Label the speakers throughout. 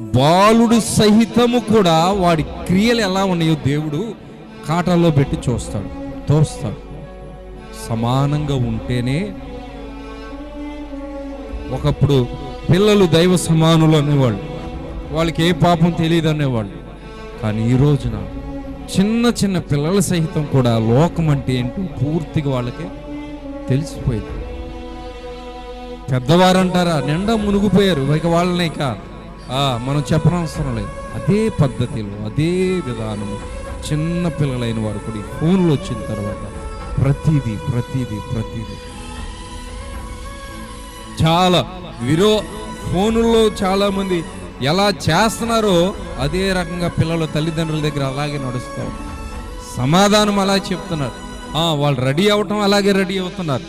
Speaker 1: బాలుడు సహితము కూడా వాడి క్రియలు ఎలా ఉన్నాయో దేవుడు కాటల్లో పెట్టి చూస్తాడు తోస్తాడు. సమానంగా ఉంటేనే ఒకప్పుడు పిల్లలు దైవ సమానులు అనేవాళ్ళు. వాళ్ళకి ఏ పాపం తెలియదు అనేవాళ్ళు. కానీ ఈ రోజున చిన్న చిన్న పిల్లల సహితం కూడా లోకం అంటే ఏంటో పూర్తిగా వాళ్ళకి తెలిసిపోయింది. పెద్దవారంటారా నిండా మునిగిపోయారు. ఇక వాళ్ళని ఇక మనం చెప్పనవసరం లేదు. అదే పద్ధతిలో అదే విధానము చిన్న పిల్లలైన వారు కూడా ఈ ఫోన్లు వచ్చిన తర్వాత ప్రతిదీ ప్రతిదీ ప్రతిదీ. చాలా విరో ఫోనుల్లో చాలామంది ఎలా చేస్తున్నారో అదే రకంగా పిల్లలు తల్లిదండ్రుల దగ్గర అలాగే నడుస్తారు సమాధానం అలా చెప్తున్నారు. వాళ్ళు రెడీ అవటం అలాగే రెడీ అవుతున్నారు.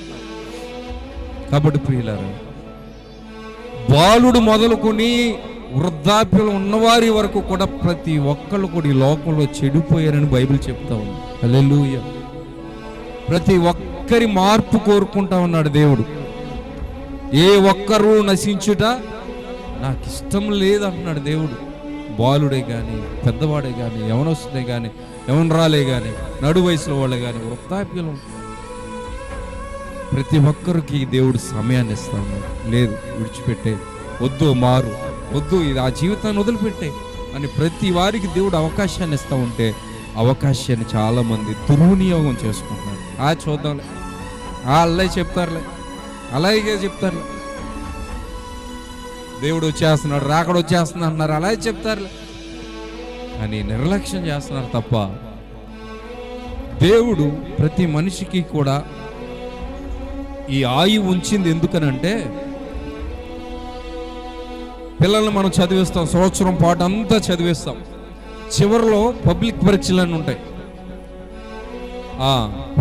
Speaker 1: కాబట్టి ప్రియులారు బాలుడు మొదలుకొని వృద్ధాప్యం ఉన్నవారి వరకు కూడా ప్రతి ఒక్కళ్ళు కూడా ఈ లోకంలో చెడిపోయారని బైబిల్ చెప్తా ఉంది. అలెలుయ ప్రతి ఒక్కరి మార్పు కోరుకుంటా ఉన్నాడు దేవుడు. ఏ ఒక్కరూ నశించుట నాకు ఇష్టం లేదంటున్నాడు దేవుడు. బాలుడే కానీ పెద్దవాడే కానీ యవనస్తుడే కానీ యవనరాలే కానీ నడు వయసులో వాళ్ళే కానీ వృత్తాప్యులు ప్రతి ఒక్కరికి దేవుడు సమయాన్ని ఇస్తాను లేదు విడిచిపెట్టే వద్దు మారు. వద్దు ఇది ఆ జీవితాన్ని వదిలిపెట్టే అని ప్రతి వారికి దేవుడు అవకాశాన్ని ఇస్తా ఉంటే అవకాశాన్ని చాలామంది దుర్వినియోగం చేసుకుంటున్నారు. ఆ చూద్దాంలే. ఆ అల్లే చెప్తారులే. అలాగే చెప్తారులే. దేవుడు వచ్చేస్తున్నాడు రాకడు వచ్చేస్తున్నా అన్నారు అలాగే చెప్తారులే. అని నిర్లక్ష్యం చేస్తున్నారు తప్ప దేవుడు ప్రతి మనిషికి కూడా ఈ ఆయువు ఉంచింది ఎందుకనంటే పిల్లల్ని మనం చదివిస్తాం సంవత్సరం పాటు అంతా చదివిస్తాం. చివరిలో పబ్లిక్ పరీక్షలు అని ఉంటాయి.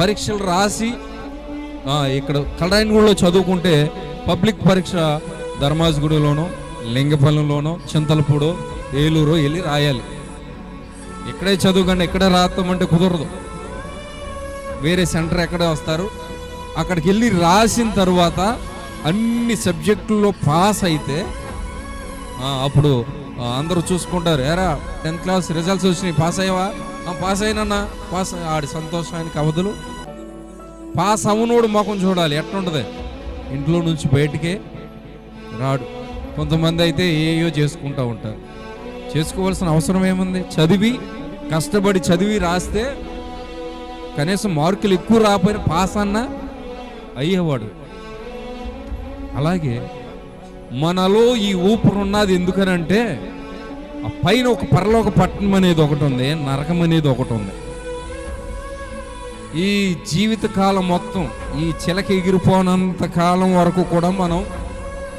Speaker 1: పరీక్షలు రాసి ఇక్కడ కళాయిగూడలో చదువుకుంటే పబ్లిక్ పరీక్ష ధర్మాజ్గుడిలోనో లింగపల్లిలోనో చింతలపూడో ఏలూరు వెళ్ళి రాయాలి. ఇక్కడే చదువుకండి ఇక్కడే రాస్తామంటే కుదరదు. వేరే సెంటర్ ఎక్కడే వస్తారు. అక్కడికి వెళ్ళి రాసిన తర్వాత అన్ని సబ్జెక్టుల్లో పాస్ అయితే అప్పుడు అందరూ చూసుకుంటారు. ఎరా టెన్త్ క్లాస్ రిజల్ట్స్ వచ్చినాయి. పాస్ అయ్యావా? "ఆ, పాస్ అయినన్నా పాస్ ఆడి సంతోషానికి అవధులు. పాస్ అవునోడు మొఖం చూడాలి. ఎట్లుంటుంది? ఇంట్లో నుంచి బయటికే రాడు. కొంతమంది అయితే ఏయో చేసుకుంటూ ఉంటారు. చేసుకోవాల్సిన అవసరం ఏముంది? చదివి కష్టపడి చదివి రాస్తే కనీసం మార్కులు ఎక్కువ రాకపోయినా పాస్ అన్నా అయ్యేవాడు. అలాగే మనలో ఈ ఊపిరి ఉన్నది ఎందుకనంటే ఆ పైన ఒక పరలోక పట్టణం అనేది ఒకటి ఉంది నరకం అనేది ఒకటి ఉంది. ఈ జీవిత కాలం మొత్తం ఈ చిలక ఎగిరిపోనంత కాలం వరకు కూడా మనం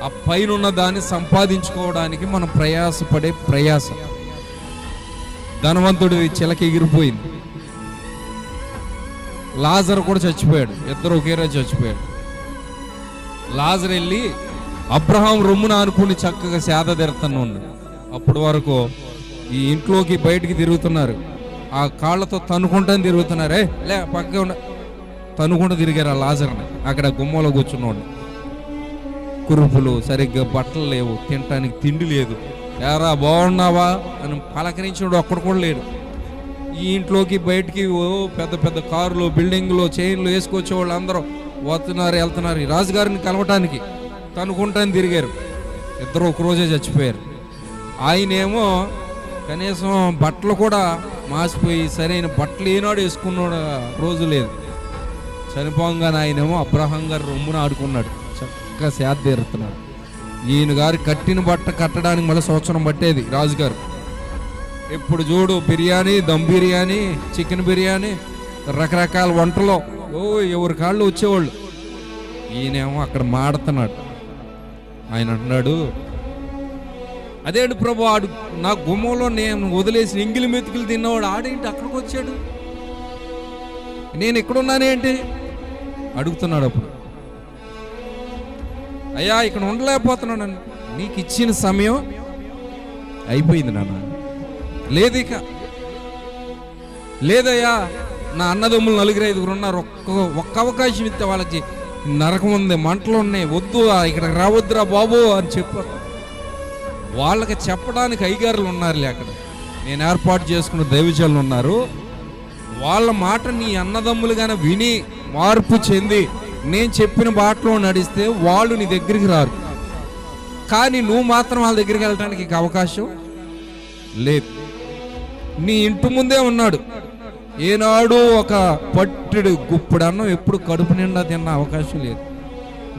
Speaker 1: ఆ పైన ఉన్న దాన్ని సంపాదించుకోవడానికి మనం ప్రయాసపడే ప్రయాస. ధనవంతుడి చిలక ఎగిరిపోయింది. లాజర్ కూడా చచ్చిపోయాడు. ఇద్దరు ఒకేరా చచ్చిపోయాడు లాజర్ వెళ్ళి అబ్రహాం రొమ్మున అనుకుని చక్కగా సేద తీరుతున్నాడు అప్పటి వరకు ఈ ఇంట్లోకి బయటికి తిరుగుతున్నారు. ఆ కాళ్ళతో తనుకుంటాను తిరుగుతున్నారే. లే పక్క ఉండ. తనుకుంటూ తిరిగారు ఆ లాజర్ని. అక్కడ గుమ్మలో కూర్చున్నోడు కురుపులు సరిగ్గా బట్టలు లేవు. తినటానికి తిండి లేదు. ఎరా బాగున్నావా? అని పలకరించాడు ఒక్కడు కూడా లేడు. ఈ ఇంట్లోకి బయటికి ఓ పెద్ద పెద్ద కారులు బిల్డింగ్లు చైన్లు వేసుకొచ్చే వాళ్ళు అందరూ వస్తున్నారు వెళ్తున్నారు ఈ రాజుగారిని కలవటానికి. తనుకుంటాను తిరిగారు. ఇద్దరు ఒక రోజే చచ్చిపోయారు. ఆయనేమో కనీసం బట్టలు కూడా మాసిపోయి సరైన బట్టలు ఏనాడు వేసుకున్నాడు రోజు లేదు. చనిపోగానే ఆయనేమో అబ్రహం గారు రొమ్మున ఆడుకున్నాడు. చక్కగా సేద తీరుతున్నాడు. ఈయన గారు కట్టిన బట్ట కట్టడానికి మళ్ళీ సంవత్సరం పట్టేది రాజుగారు. ఇప్పుడు చూడు బిర్యానీ దమ్ బిర్యానీ చికెన్ బిర్యానీ రకరకాల వంటలు. ఓ ఎవరి కాళ్ళు వచ్చేవాళ్ళు. ఈయనేమో అక్కడ మాడుతున్నాడు. ఆయన అంటున్నాడు అదేంటి ప్రభు ఆడు నా గుమ్మంలో నేను వదిలేసిన ఎంగిలి మెతుకులు తిన్నవాడు ఆడేంటి అక్కడికి వచ్చాడు? నేను ఎక్కడున్నానేంటి అడుగుతున్నాడు అప్పుడు. అయ్యా ఇక్కడ ఉండలేకపోతున్నాను నీకు ఇచ్చిన సమయం అయిపోయింది నాన్న. లేదు ఇక. లేదయ్యా నా అన్నదమ్ములు నలుగురు ఐదుగురు ఉన్నారు ఒక్క ఒక్క అవకాశం ఇస్తే వాళ్ళకి నరకం ఉంది మంటలు ఉన్నాయి వద్దు ఇక్కడికి రావద్దురా బాబు అని చెప్పారు వాళ్ళకి చెప్పడానికి అయ్యగారులు ఉన్నారులే అక్కడ. నేను ఏర్పాటు చేసుకున్న దైవజనులు ఉన్నారు. వాళ్ళ మాట నీ అన్నదమ్ములుగానే విని మార్పు చెంది నేను చెప్పిన బాటలో నడిస్తే వాళ్ళు నీ దగ్గరికి రారు. కానీ నువ్వు మాత్రం వాళ్ళ దగ్గరికి వెళ్ళడానికి అవకాశం లేదు. నీ ఇంటి ముందే ఉన్నాడు. ఏనాడు ఒక పట్టెడు గుప్పుడన్నం ఎప్పుడు కడుపు నిండా తిన్న అవకాశం లేదు.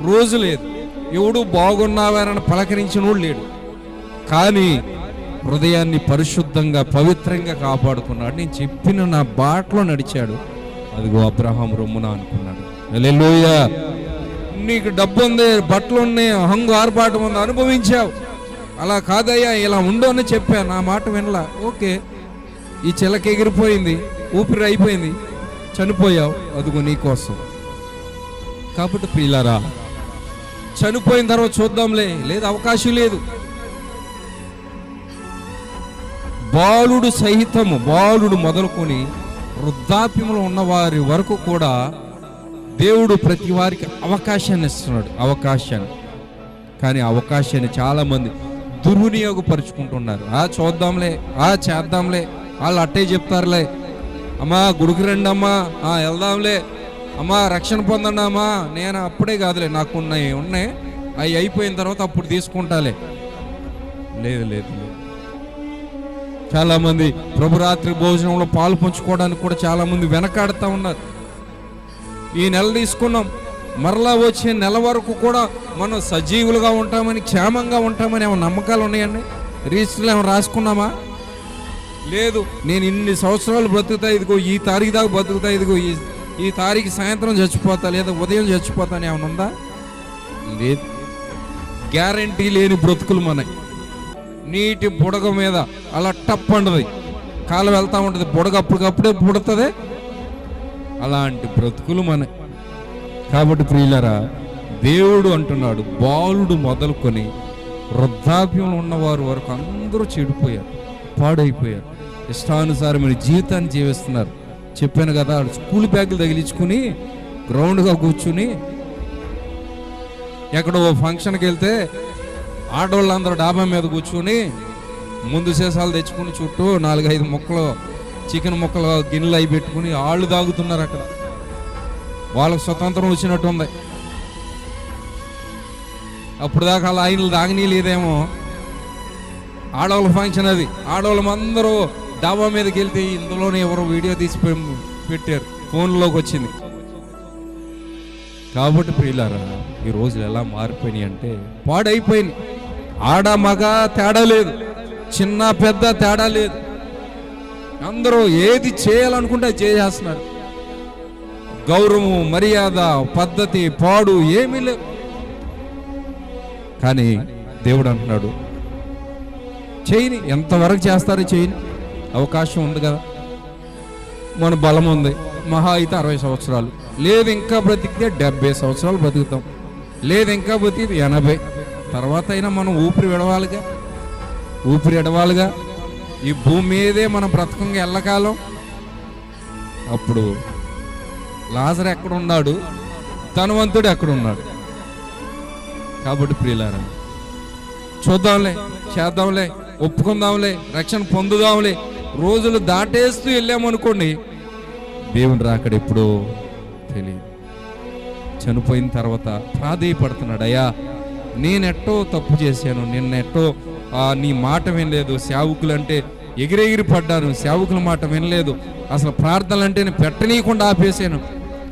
Speaker 1: రోజు లేదు. ఎవడు బాగున్నావారని పలకరించిన లేడు. కానీ హృదయాన్ని పరిశుద్ధంగా పవిత్రంగా కాపాడుకున్నాడు. నేను చెప్పిన నా బాటలో నడిచాడు. అదిగో అబ్రహాం రొమ్మున అనుకున్నాడు. హల్లెలూయా. నీకు డబ్బు ఉంది బట్టలు ఉన్నాయి హంగు ఆర్పాటం ఉంది అనుభవించావు. అలా కాదయ్యా ఇలా ఉండు అని చెప్పా. నా మాట వినలా. ఓకే. ఈ చిలక ఎగిరిపోయింది. ఊపిరి అయిపోయింది. చనిపోయావు. అదిగో నీకోసం కాబట్టి ప్రియులారా చనిపోయిన తర్వాత చూద్దాంలే. లేదు అవకాశం లేదు. బాలుడు సహితము బాలుడు మొదలుకొని వృద్ధాప్యంలో ఉన్నవారి వరకు కూడా దేవుడు ప్రతి వారికి అవకాశాన్ని ఇస్తున్నాడు. అవకాశాన్ని. కానీ అవకాశాన్ని చాలామంది దుర్వినియోగపరుచుకుంటున్నారు. ఆ చూద్దాంలే. ఆ చేద్దాంలే. వాళ్ళు అట్టే చెప్తారులే. అమ్మా గుడికి రండి అమ్మా వెళ్దాంలే. అమ్మా రక్షణ పొందండి అమ్మా. నేను అప్పుడే కాదులే నాకు ఉన్నాయి. ఉన్నాయి అవి అయిపోయిన తర్వాత అప్పుడు తీసుకుంటాలే. లేదు లేదు లేదు. ప్రభురాత్రి భోజనంలో పాలు పంచుకోవడానికి కూడా చాలామంది వెనకాడుతూ ఉన్నారు. ఈ నెల తీసుకున్నాం. మరలా వచ్చే నెల వరకు కూడా మనం సజీవులుగా ఉంటామని క్షేమంగా ఉంటామని ఏమైనా నమ్మకాలు ఉన్నాయండి? రిజిస్టర్లు ఏమైనా రాసుకున్నామా? లేదు నేను ఇన్ని సంవత్సరాలు బ్రతుకుతా ఇదిగో ఈ తారీఖు దాకా బ్రతుకుతా ఇదిగో ఈ ఈ తారీఖు సాయంత్రం చచ్చిపోతా లేదా ఉదయం చచ్చిపోతా అని ఏమైనా ఉందా? లేదు. గ్యారంటీ లేని బ్రతుకులు మనకి నీటి బుడగ మీద అలా టప్ అంటది. కాలు వెళ్తా ఉంటుంది బుడగ అప్పటికప్పుడే పుడుతుంది అలాంటి బ్రతుకులు మన కాబట్టి ప్రియులరా దేవుడు అంటున్నాడు బాలుడు మొదలుకొని వృద్ధాప్యంలో ఉన్నవారు వరకు అందరూ చెడిపోయారు పాడైపోయారు. ఇష్టానుసారమైన జీవితాన్ని జీవిస్తున్నారు. చెప్పాను కదా స్కూల్ బ్యాగులు తగిలించుకుని గ్రౌండ్గా కూర్చుని ఎక్కడో ఫంక్షన్కి వెళ్తే ఆడవాళ్ళందరూ డాబా మీద కూర్చుని ముందు శేషాలు తెచ్చుకుని చుట్టూ నాలుగైదు ముక్కలు చికెన్ ముక్కలు గిన్నెలు అవి పెట్టుకుని ఆళ్ళు తాగుతున్నారు అక్కడ. వాళ్ళకి స్వతంత్రం వచ్చినట్టు ఉంది. అప్పుడు దాకా అలా ఆయనలు తాగనీ లేదేమో ఆడవాళ్ళ ఫంక్షన్ అది. ఆడవాళ్ళం అందరూ డాబా మీదకి వెళ్తే ఇందులోనే ఎవరో వీడియో తీసి పెట్టారు. ఫోన్లోకి వచ్చింది. కాబట్టి ప్రియులారా ఈ రోజులు ఎలా మారిపోయినాయి అంటే పాడైపోయింది ఆడ మగ తేడా లేదు. చిన్న పెద్ద తేడా లేదు. అందరూ ఏది చేయాలనుకుంటే చేసేస్తున్నారు. గౌరవం మర్యాద పద్ధతి పాడు ఏమీ లేవు. కానీ దేవుడు అంటున్నాడు చేయని ఎంతవరకు చేస్తారో చేయని అవకాశం ఉంది కదా. మన బలం ఉంది. మహా అయితే అరవై సంవత్సరాలు. లేదు ఇంకా బ్రతికితే డెబ్బై సంవత్సరాలు బతుకుతాం లేదు ఇంకా బ్రతికితే ఎనభై. తర్వాత అయినా మనం ఊపిరి విడవాలిగా. ఊపిరి ఎడవాలిగా. ఈ భూమి మీదే మనం బ్రతకంగా ఎల్లకాలం. అప్పుడు లాజర్ ఎక్కడున్నాడు? ధనవంతుడు ఎక్కడ ఉన్నాడు కాబట్టి ప్రియులారా చూద్దాంలే చేద్దాంలే ఒప్పుకుందాంలే రక్షణ పొందుదాంలే. రోజులు దాటేస్తూ వెళ్ళామనుకోండి దేవుని రాకడ ఎప్పుడో తెలియదు. చనిపోయిన తర్వాత ప్రాధేయపడుతున్నాడు అయ్యా నేనెట్టో తప్పు చేశాను నిన్నెట్టో నీ మాట వినలేదు సేవకులు అంటే ఎగిరెగిరి పడ్డాను సేవకుల మాట వినలేదు అసలు ప్రార్థనలు అంటే నేను పెట్టనీయకుండా ఆపేశాను.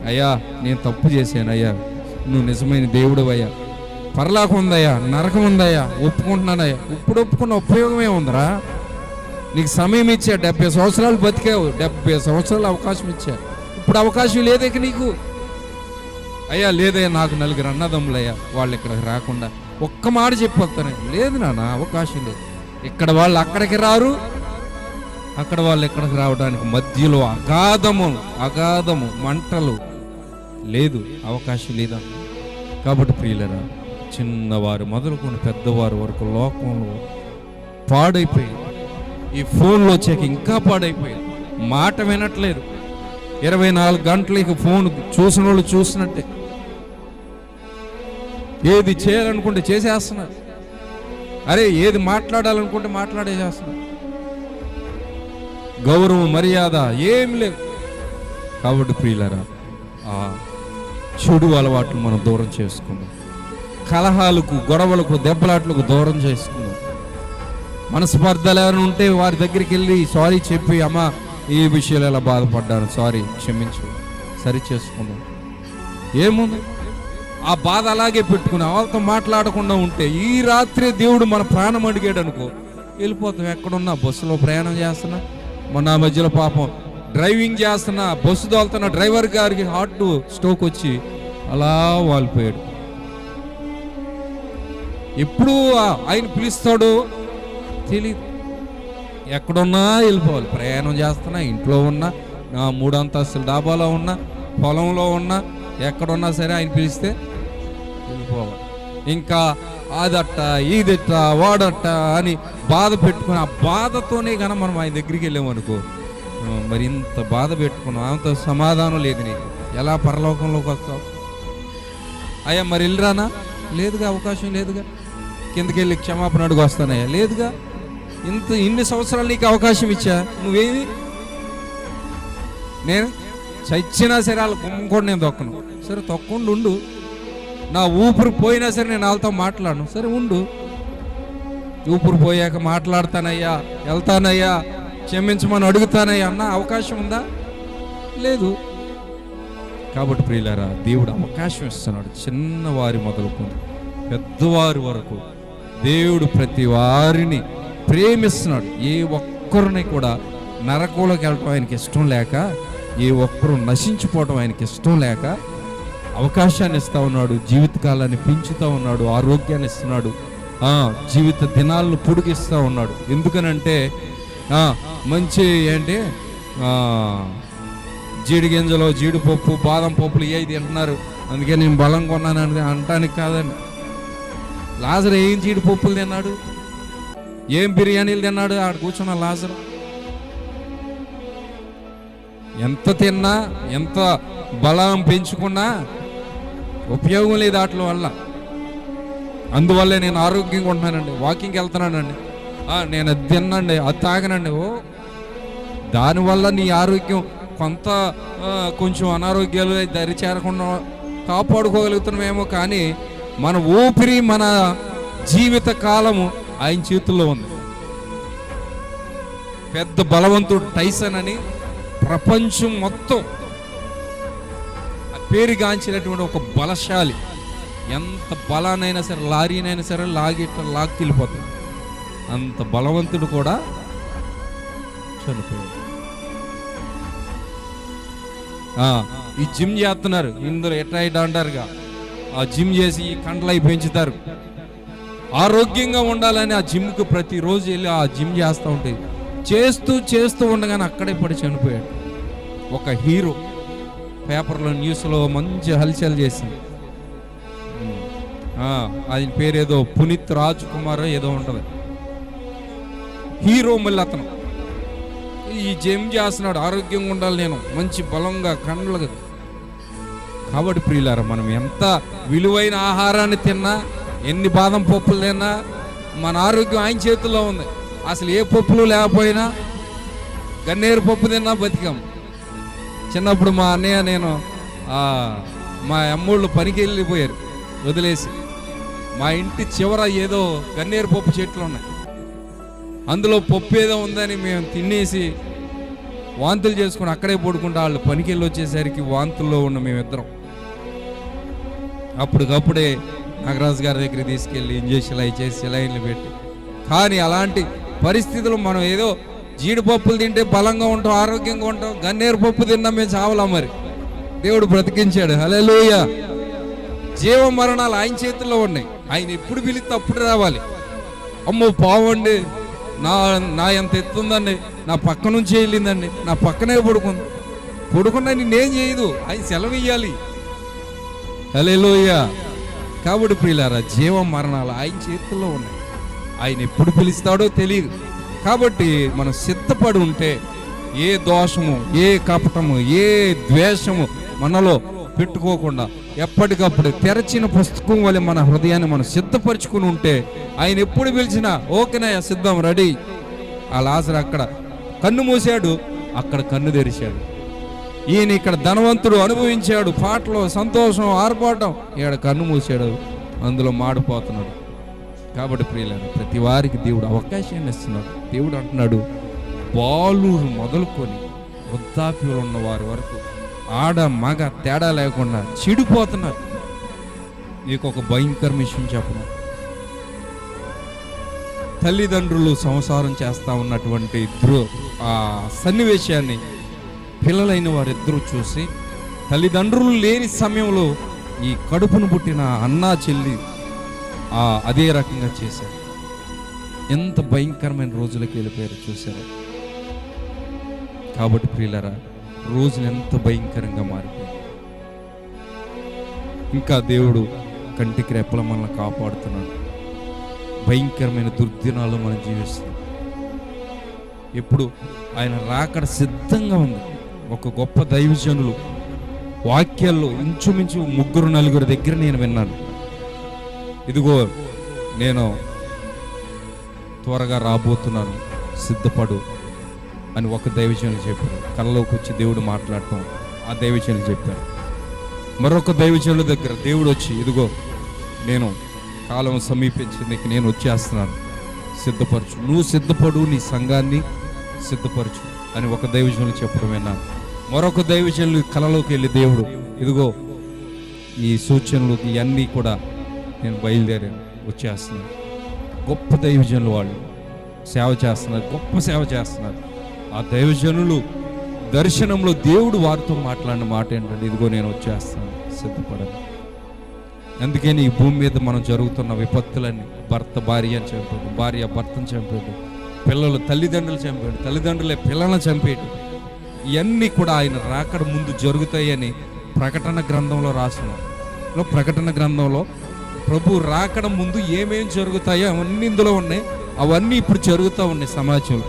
Speaker 1: అయ్యా నేను తప్పు చేశాను అయ్యా నువ్వు నిజమైన దేవుడు అయ్యా పరలాకం ఉందయ్యా నరకం ఉందయ్యా ఒప్పుకుంటున్నానయ్యా ఇప్పుడు ఒప్పుకున్న ఉపయోగమే ఉందిరా. నీకు సమయం ఇచ్చా డెబ్బై సంవత్సరాలు బతికావు డెబ్బై సంవత్సరాలు అవకాశం ఇచ్చా. ఇప్పుడు అవకాశం లేదే నీకు. అయ్యా లేదయ్యా నాకు నలుగురు అన్నదమ్ములయ్యా వాళ్ళు ఇక్కడికి రాకుండా ఒక్క మాట వస్తాను లేదు నాన్న అవకాశం లేదు. ఇక్కడ వాళ్ళు అక్కడికి రారు. అక్కడ వాళ్ళు ఇక్కడికి రావడానికి మధ్యలో అగాధము అగాధము మంటలు లేదు అవకాశం లేదా కాబట్టి ప్రియులరా చిన్నవారు మొదలుకొని పెద్దవారు వరకు లోకంలో పాడైపోయింది ఈ ఫోన్లో వచ్చాక ఇంకా పాడైపోయింది మాట వినట్లేదు. ఇరవై నాలుగు గంటలకి ఫోన్ చూసిన వాళ్ళు చూసినట్టే. ఏది చేయాలనుకుంటే చేసేస్తున్నారు. అరే ఏది మాట్లాడాలనుకుంటే మాట్లాడేసేస్తున్నారు గౌరవం మర్యాద ఏం లేవు. కాబట్టి ప్రియులరా ఆ చెడు అలవాట్లు మనం దూరం చేసుకుందాం. కలహాలకు గొడవలకు దెబ్బలాట్లకు దూరం చేసుకుందాం. మనస్పర్ధలు ఎవరైనా ఉంటే వారి దగ్గరికి వెళ్ళి సారీ చెప్పి అమ్మా ఈ విషయాలు ఎలా బాధపడ్డాను? సారీ క్షమించు. సరి చేసుకుందాం ఏముంది? ఆ బాధ అలాగే పెట్టుకుని వాళ్ళతో మాట్లాడకుండా ఉంటే ఈ రాత్రి దేవుడు మన ప్రాణం అడిగాడు అనుకో వెళ్ళిపోతాం. ఎక్కడున్నా బస్సులో ప్రయాణం చేస్తున్నా మొన్న మధ్యలో పాపం డ్రైవింగ్ చేస్తున్నా బస్సు తోలుతున్న డ్రైవర్ గారికి హార్ట్ స్ట్రోక్ వచ్చి అలా వాలిపోయాడు. ఎప్పుడు ఆయన పిలుస్తాడు తెలియదు ఎక్కడున్నా వెళ్ళిపోవాలి. ప్రయాణం చేస్తున్నా ఇంట్లో ఉన్నా నా మూడు అంతస్తుల డాబాలో ఉన్నా పొలంలో ఉన్నా ఎక్కడున్నా సరే ఆయన పిలిస్తే వెళ్ళిపోవాలి. ఇంకా అదట్ట ఇదట్ట వాడట్ట అని బాధ పెట్టుకుని ఆ బాధతోనే కనుక మనం ఆయన దగ్గరికి వెళ్ళామనుకో మరి ఇంత బాధ పెట్టుకున్నాం అంత సమాధానం లేదు నీకు. ఎలా పరలోకంలోకి వస్తావు? అయ్యా మరి వెళ్ళరానా? లేదుగా అవకాశం లేదుగా. కిందకి వెళ్ళి క్షమాపణ అడుగు వస్తానయ్యా. లేదుగా? ఇంత ఇన్ని సంవత్సరాలు నీకు అవకాశం ఇచ్చా? నువ్వేమి? నేను చచ్చినా సరే వాళ్ళు గుమ్ముకోండి నేను తొక్కను. సరే తొక్కుండా ఉండు. నా ఊపిరి పోయినా సరే నేను వాళ్ళతో మాట్లాడను. సరే ఉండు. ఊపిరి పోయాక మాట్లాడతానయ్యా వెళ్తానయ్యా క్షమించమని అడుగుతానయ్యా అన్న అవకాశం ఉందా? లేదు. కాబట్టి ప్రియులారా దేవుడు అవకాశం ఇస్తున్నాడు చిన్నవారి మొదలుకొని పెద్దవారి వరకు. దేవుడు ప్రతి వారిని ప్రేమిస్తున్నాడు. ఏ ఒక్కరిని కూడా నరకంలోకి వెళ్ళటం ఆయనకి ఇష్టం లేక ఏ ఒక్కరు నశించిపోవటం ఆయనకి ఇష్టం లేక అవకాశాన్ని ఇస్తూ ఉన్నాడు జీవితకాలాన్ని పెంచుతూ ఉన్నాడు ఆరోగ్యాన్ని ఇస్తున్నాడు జీవిత దినాలను పొడిగిస్తూ ఉన్నాడు. ఎందుకనంటే మంచి ఏంటి? జీడి గింజలు జీడిపప్పు బాదం పప్పులు ఏ తింటున్నారు అందుకే నేను బలం కొన్నాను అని అంటానికి కాదండి. లాజర్ ఏం జీడిపప్పులు తిన్నాడు? ఏం బిర్యానీలు తిన్నాడు ఆడ కూర్చున్న లాజర్? ఎంత తిన్నా ఎంత బలం పెంచుకున్నా ఉపయోగం లేదు వాటి వల్ల. అందువల్లే నేను ఆరోగ్యంగా ఉంటున్నానండి వాకింగ్కి వెళ్తున్నానండి. నేను అది తిన్నాండి అది తాగనండి. ఓ దానివల్ల నీ ఆరోగ్యం కొంత కొంచెం అనారోగ్యాలు దరి చేరకుండా కాపాడుకోగలుగుతున్నామేమో కానీ మన ఊపిరి మన జీవిత కాలము ఆయన చేతుల్లో ఉంది. పెద్ద బలవంతుడు టైసన్ అని ప్రపంచం మొత్తం ఆ పేరుగాంచినటువంటి ఒక బలశాలి. ఎంత బలానైనా సరే లారీనైనా సరే లాగి ఇట్లా అంత బలవంతుడు కూడా చనిపోయాడు. ఈ జిమ్ చేస్తున్నారు. ఇందులో ఎట్లా అంటారుగా ఆ జిమ్ చేసి ఈ కండలై పెంచుతారు. ఆరోగ్యంగా ఉండాలని ఆ జిమ్కి ప్రతిరోజు వెళ్ళి ఆ జిమ్ చేస్తూ ఉంటే చేస్తూ చేస్తూ ఉండగానే అక్కడే పడి చనిపోయాడు. ఒక హీరో పేపర్లో న్యూస్లో మంచి హల్చల్ చేసింది. ఆయన పేరేదో పునీత్ రాజ్ కుమార్ ఏదో ఉంటుంది. హీరో మళ్ళీ అతను. ఈ జిమ్ చేస్తున్నాడు ఆరోగ్యంగా ఉండాలి నేను మంచి బలంగా కండ్లు కాబట్టి ప్రియులారా మనం ఎంత విలువైన ఆహారాన్ని తిన్నా ఎన్ని బాదం పప్పులు తిన్నా మన ఆరోగ్యం ఆయన చేతుల్లో ఉంది. అసలు ఏ పప్పులు లేకపోయినా గన్నేరు పప్పు తిన్నా బతికాం. చిన్నప్పుడు మా అన్నయ్య నేను మా అమ్మోళ్ళు పనికి వెళ్ళిపోయారు వదిలేసి. మా ఇంటి చివర ఏదో గన్నేరు పప్పు చెట్లు ఉన్నాయి. అందులో పప్పు ఏదో ఉందని మేము తినేసి వాంతులు చేసుకుని అక్కడే పడుకుంటా వాళ్ళు పనికి వెళ్ళి వచ్చేసరికి వాంతుల్లో ఉన్న మేమిద్దరం. అప్పటికప్పుడే నాగరాజు గారి దగ్గర తీసుకెళ్ళి ఇంజక్షన్లు అవి చేసి సెలైన్లు పెట్టి. కానీ అలాంటి పరిస్థితులు మనం ఏదో జీడిపప్పులు తింటే బలంగా ఉంటాం ఆరోగ్యంగా ఉంటాం గన్నేరు పప్పు తిన్నా మేము చావలా మరి. దేవుడు బ్రతికించాడు. హల్లెలూయా. జీవ మరణాలు ఆయన చేతుల్లో ఉన్నాయి. ఆయన ఎప్పుడు పిలిస్తే అప్పుడు రావాలి. అమ్మో పావండి నా నా ఎంత ఎత్తుందండి నా పక్క నుంచి వెళ్ళిందండి నా పక్కనే పడుకుంది. పడుకున్నా నేనేం చేయదు ఆయన సెలవు ఇయ్యాలి హలోయ కాబట్టి ప్రియులారా జీవ మరణాలు ఆయన చేతుల్లో ఉన్నాయి. ఆయన ఎప్పుడు పిలుస్తాడో తెలియదు. కాబట్టి మనం సిద్ధపడి ఉంటే ఏ దోషము ఏ కపటము ఏ ద్వేషము మనలో పెట్టుకోకుండా ఎప్పటికప్పుడు తెరచిన పుస్తకం వల్ల మన హృదయాన్ని మనం సిద్ధపరచుకుని ఉంటే ఆయన ఎప్పుడు పిలిచినా ఓకేనయ్యా సిద్ధం రెడీ. ఆ లాజర్ అక్కడ కన్ను మూసాడు అక్కడ కన్ను తెరిచాడు. ఈయన ఇక్కడ ధనవంతుడు అనుభవించాడు. పాటలు సంతోషం ఆర్పాటం ఈడ కన్ను మూసాడు. అందులో మాడిపోతున్నాడు. కాబట్టి ప్రియులారు ప్రతి వారికి దేవుడు అవకాశాన్ని ఇస్తున్నాడు. దేవుడు అంటున్నాడు బాలుడు మొదలుకొని వృద్ధాప్యులు ఉన్న వారి వరకు ఆడ మగ తేడా లేకుండా చెడిపోతున్నారు. నీకు ఒక భయంకర విషయం చెప్పను. తల్లిదండ్రులు సంసారం చేస్తూ ఉన్నటువంటి ఇద్దరు ఆ సన్నివేశాన్ని పిల్లలైన వారిద్దరూ చూసి తల్లిదండ్రులు లేని సమయంలో ఈ కడుపును పుట్టిన అన్నా చెల్లి ఆ అదే రకంగా చేశారు. ఎంత భయంకరమైన రోజులకి వెళ్ళిపోయారు చూశారు. కాబట్టి ప్రియులరా రోజులు ఎంత భయంకరంగా మారిపోయింది ఇంకా దేవుడు కంటికి రెప్పల మనల్ని కాపాడుతున్నాడు. భయంకరమైన దుర్దినాలు మనం జీవిస్తున్నాం. ఎప్పుడు ఆయన రాకడ సిద్ధంగా ఉంది. ఒక గొప్ప దైవజనులు. వాక్యాల్లో ఇంచుమించు ముగ్గురు నలుగురు దగ్గర నేను విన్నాను. ఇదిగో నేను త్వరగా రాబోతున్నాను. సిద్ధపడు అని ఒక దైవజనులు చెప్పారు కళ్ళలోకి వచ్చి దేవుడు మాట్లాడటం ఆ దైవజనులు చెప్పారు మరొక దైవజనుల దగ్గర దేవుడు వచ్చి ఇదిగో నేను కాలం సమీపించింది నేను వచ్చేస్తున్నాను. సిద్ధపరచు. నువ్వు సిద్ధపడు నీ సంఘాన్ని సిద్ధపరచు అని ఒక దైవజనులు చెప్పడం విన్నాను. మరొక దైవజనులు కళలోకి వెళ్ళి దేవుడు ఇదిగో ఈ సూచనలు ఇవన్నీ కూడా నేను బయలుదేరాను వచ్చేస్తున్నాను గొప్ప దైవజనులు వాళ్ళు సేవ చేస్తున్నారు గొప్ప సేవ చేస్తున్నారు. ఆ దైవజనులు దర్శనంలో దేవుడు వారితో మాట్లాడిన మాట ఏంటంటే ఇదిగో నేను వచ్చేస్తాను సిద్ధపడను. అందుకని ఈ భూమి మీద మనం జరుగుతున్న విపత్తులన్నీ భర్త భార్య అని చంపాడు భార్య భర్తను చంపాడు పిల్లలు తల్లిదండ్రులు చంపాడు తల్లిదండ్రులే పిల్లలను చంపేయడం ఇవన్నీ కూడా ఆయన రాకడ ముందు జరుగుతాయని ప్రకటన గ్రంథంలో రాసిన ప్రకటన గ్రంథంలో ప్రభు రాకడ ముందు ఏమేం జరుగుతాయో అవన్నీ ఇందులో ఉన్నాయి. అవన్నీ ఇప్పుడు జరుగుతూ ఉన్నాయి సమాజంలో.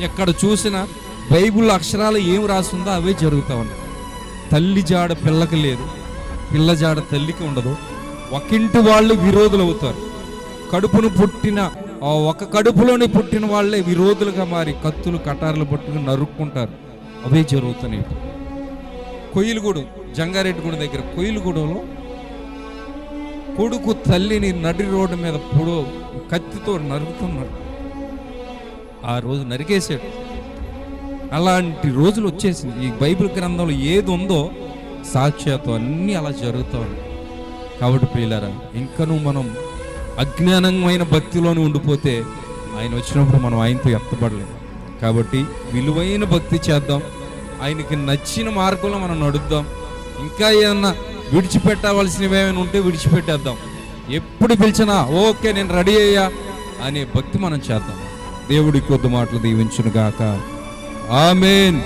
Speaker 1: ఎక్కడ చూసినా బైబుల్ అక్షరాలు ఏం రాసిందో అవే జరుగుతూ ఉన్నాయి. తల్లి జాడ పిల్లకి లేదు. పిల్ల జాడ తల్లికి ఉండదు. ఒకింటి వాళ్ళు విరోధులు అవుతారు కడుపును పుట్టిన ఒక కడుపులోనే పుట్టిన వాళ్ళే విరోధులుగా మారి కత్తులు కటారులు పట్టుకుని నరుక్కుంటారు. అవే జరుగుతున్నాయి. కొయ్యలగూడు జంగారెడ్డిగూడ దగ్గర కొయ్యలగూడలో కొడుకు తల్లిని నడి రోడ్డు మీద పొడు కత్తితో నరుకుతున్నాడు ఆ రోజు నరికేశాడు. అలాంటి రోజులు వచ్చేసింది. ఈ బైబిల్ గ్రంథంలో ఏది ఉందో సాక్ష్యాతో అన్నీ అలా జరుగుతూ కాబట్టి ప్రియులారా ఇంకనూ మనం అజ్ఞానమైన భక్తిలోనే ఉండిపోతే ఆయన వచ్చినప్పుడు మనం ఆయనతో ఎత్తపడలేము కాబట్టి విలువైన భక్తి చేద్దాం. ఆయనకి నచ్చిన మార్గంలో మనం నడుద్దాం. ఇంకా ఏమన్నా విడిచిపెట్టవలసినవి ఏమైనా ఉంటే విడిచిపెట్టేద్దాం. ఎప్పుడు పిలిచినా ఓకే నేను రెడీ అయ్యా అనే భక్తి మనం చేద్దాం. దేవుడి కొద్ది మాటలు దీవించును గాక ఆమెన్.